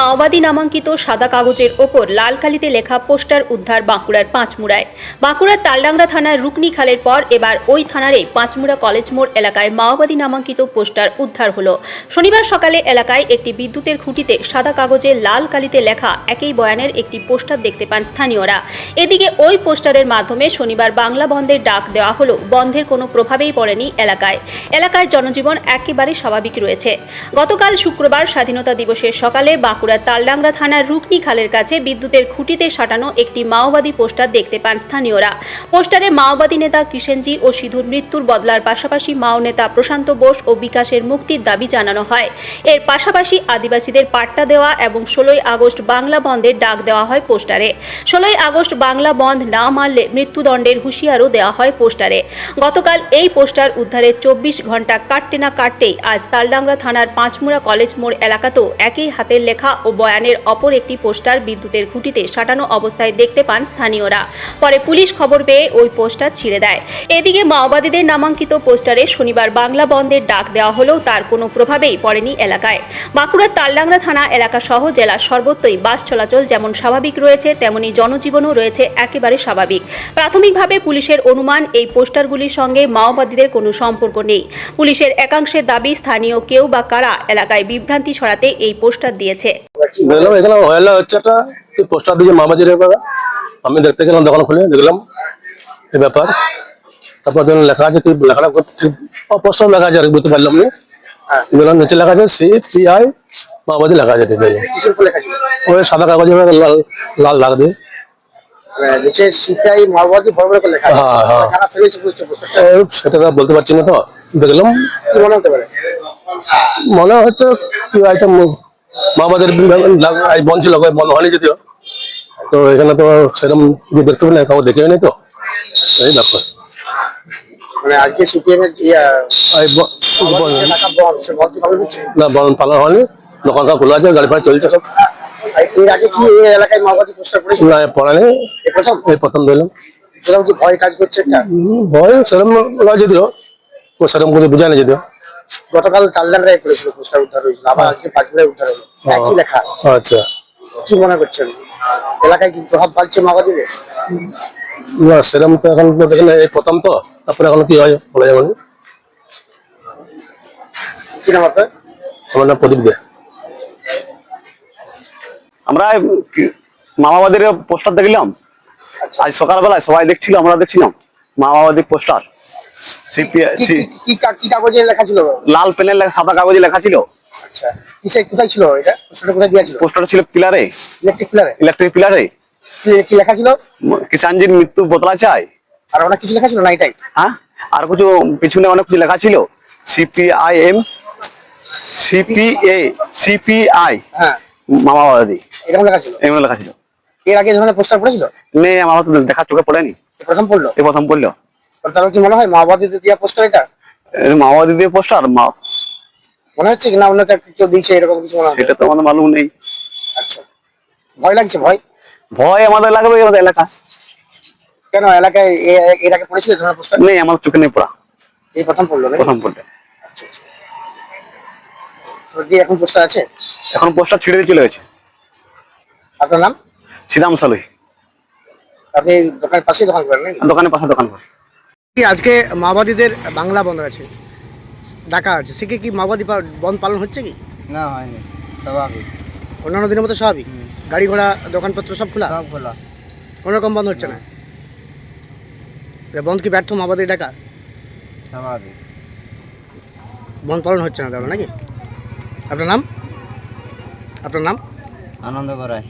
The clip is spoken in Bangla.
মাওবাদী নামাঙ্কিত সাদা কাগজের ওপর লাল কালিতে লেখা পোস্টার উদ্ধার বাঁকুড়ার পাঁচমুড়ায়। বাঁকুড়ার তালডাংরা থানার রুকনি খালের পর এবার ওই থানারে পাঁচমুড়া কলেজ মোড় এলাকায় মাওবাদী নামাঙ্কিত পোস্টার উদ্ধার হলো। শনিবার সকালে এলাকায় একটি বিদ্যুতের খুঁটিতে সাদা কাগজে লাল কালিতে লেখা একই বয়ানের একটি পোস্টার দেখতে পান স্থানীয়রা। এদিকে ওই পোস্টারের মাধ্যমে শনিবার বাংলা বন্ধের ডাক দেওয়া হলো, বন্ধের কোনো প্রভাবেই পড়েনি এলাকায়। এলাকায় জনজীবন একেবারে স্বাভাবিক রয়েছে। গতকাল শুক্রবার স্বাধীনতা দিবসের সকালে বাঁকুড়ার তালডাংরা থানার রুকনি খালের কাছে বিদ্যুতের খুঁটিতে সাঁটানো একটি মাওবাদী পোস্টার দেখতে পান স্থানীয়রা। পোস্টারে মাওবাদী নেতা কিষেনজি ও সিধুর মৃত্যুর বদলার পাশাপাশি মাও নেতা প্রশান্ত বোস ও বিকাশের মুক্তির দাবি জানানো হয়। এর পাশাপাশি আদিবাসীদের পাট্টা দেওয়া এবং ষোলোই আগস্ট বাংলা বন্ধের ডাক দেওয়া হয় পোস্টারে। ষোলোই আগস্ট বাংলা বন্ধ না মানলে মৃত্যুদণ্ডের হুঁশিয়ারও দেওয়া হয় পোস্টারে। গতকাল এই পোস্টার উদ্ধারের চব্বিশ ঘণ্টা কাটতে না কাটতেই আজ তালডাংরা থানার পাঁচমুড়া কলেজ মোড় এলাকাতেও একই হাতের লেখা ও বয়ানের অপর একটি পোস্টার বিদ্যুতের খুঁটিতে সাঁটানো অবস্থায় দেখতে পান স্থানীয়রা। পরে পুলিশ খবর পেয়ে ওই পোস্টার ছিঁড়ে দেয়। এদিকে মাওবাদীদের নামাঙ্কিত পোস্টারে শনিবার বাংলা বন্ধের ডাক দেওয়া হলেও তার কোনো প্রভাবেই পড়েনি এলাকায়। বাঁকুড়ার তালডাংরা থানা এলাকা সহ জেলার সর্বত্রই বাস চলাচল যেমন স্বাভাবিক রয়েছে, তেমনি জনজীবনও রয়েছে একেবারে স্বাভাবিক। প্রাথমিকভাবে পুলিশের অনুমান, এই পোস্টারগুলির সঙ্গে মাওবাদীদের কোনো সম্পর্ক নেই। পুলিশের একাংশের দাবি, স্থানীয় কেউ বা কারা এলাকায় বিভ্রান্তি ছড়াতে এই পোস্টার দিয়েছে। দেখলাম এখানে হয়লা হচ্ছে একটা পোস্টার দিয়েছে মামাজির ব্যাপার আমি দেখতে গেলাম দোকান খুলে দেখলাম এই ব্যাপার। তারপর দেখলাম লেখা আছে কি লেখাটা পোস্টার লেখা আছে আর বুঝতে পারলাম না। দেখলাম নিচে লেখা আছে সি পি আই মামাবাদী লেখা আছে ওই সাদা কাগজে লাল লাল দাগ দিয়ে। হ্যাঁ, হ্যাঁ। সেটা বলতে পারছি না তো। দেখলাম মনে হচ্ছে মামাবাদের বন ছিল বন হয়নি যদিও। তো এখানে তো সেরকম কিছু দেখতে পেলে কাউ দেখেও নেই তো। এই ব্যাপার মানে আজকে সিপিএম এর ইয়া এই ব- বন- এলাকা বন্ধ সে বন্ধ কবে হচ্ছে না বন পালন হয়নি দোকান সব খোলা আছে গাড়ি ফাড়ি চলছে সব। এর আগে কি এই এলাকায় মাওবাদী পোস্টার পড়েছিল না পড়া নেই। এই প্রথম? দিলাম ভয় কাজ করছে ভয় সেরকম যদিও। সেরকম কিছু বোঝায় না যদিও। গতকাল টালডাংরায় করেছিল পোস্টার উদ্ধার হয়েছিল আবার আজকে পাটুলায় উদ্ধার হলো। একই লেখা। আচ্ছা। কি মনে করছেন? এলাকায় কি প্রভাব পাচ্ছে মাওবাদীদের? না সেরকম তো এখন দেখেন এই প্রথম তো তারপরে এখন কি হয় বলা যাবে না। কি নাম আপনার? আমার নাম প্রদীপ দে। আমরা মামাবাদের পোস্টার দেখলাম। আজ সকালবেলায় সবাই দেখছিল আমরা দেখছিলাম মামাবাদী পোস্টার। কি- কি- কি কা- কি কাগজে লেখা ছিল? লাল পেনের সাদা কাগজে লেখা ছিল। আচ্ছা কোথায় ছিল এটা? পোস্টারটা কোথায় দেওয়া ছিল? পোস্টার ছিল পিলারে। ইলেকট্রিক পিলারে? ইলেকট্রিক পিলারে। কি- কি লেখা ছিল? কিষানজির মৃত্যু বদলা চাই। আর অনেক কিছু লেখা ছিল না এটাই? হ্যাঁ? আর কিছু পিছনে অনেক কিছু লেখা ছিল। CPIM CPA CPI. হ্যাঁ। মামাবাদী এরকম লেখা ছিল? লেখা ছিল। এর আগে ধরনের পোস্টার পড়েছিল? নেই আমার তো দেখা চোখে পড়েনি। প্রথম পড়ল? এই প্রথম পড়ল। তাহলে কি মনে হয় মাওবাদীদের দেওয়া পোস্টার এটা? মামাবাদী দিয়ে পোস্টার মা মনে হচ্ছে কি না অন্য কাউকে কেউ দিয়েছে এরকম কিছু মনে হয়? সেটা তো আমাদের মালুম নেই। আচ্ছা। ভয় লাগছে ভয়? ভয় আমাদের লাগবে আমাদের এলাকা? কেন এলাকায় এর আগে পড়েছিল ধরনের পোস্টার নেই আমাদের চোখে নেই পড়া। এই প্রথম পড়ল প্রথম পড়লে। কি এখন পোস্টার আছে? এখন পোস্টার ছিঁড়ে দিয়ে চলে গেছে। আপনার নাম? সিদাম সালুই। আপনি দোকানের পাশেই দোকান করেন দোকানের পাশে দোকান করে। কি আজকে মাওবাদীদের বাংলা বন্ধ আছে? ডাকা আছে। সে কি কি মাওবাদী বন্ধ পালন হচ্ছে কি? না হয়নি। স্বাভাবিক। অন্যান্য দিনের মতো স্বাভাবিক? গাড়ি ঘোড়া দোকানপত্র সব খোলা? সব খোলা। কোনো রকম বন্ধ হচ্ছে না? বন্ধ কি ব্যর্থ মাওবাদী ডাকা? স্বাভাবিক। বন্ধ পালন হচ্ছে না তাহলে নাকি? আপনার নাম? আপনার নাম? আনন্দ করায়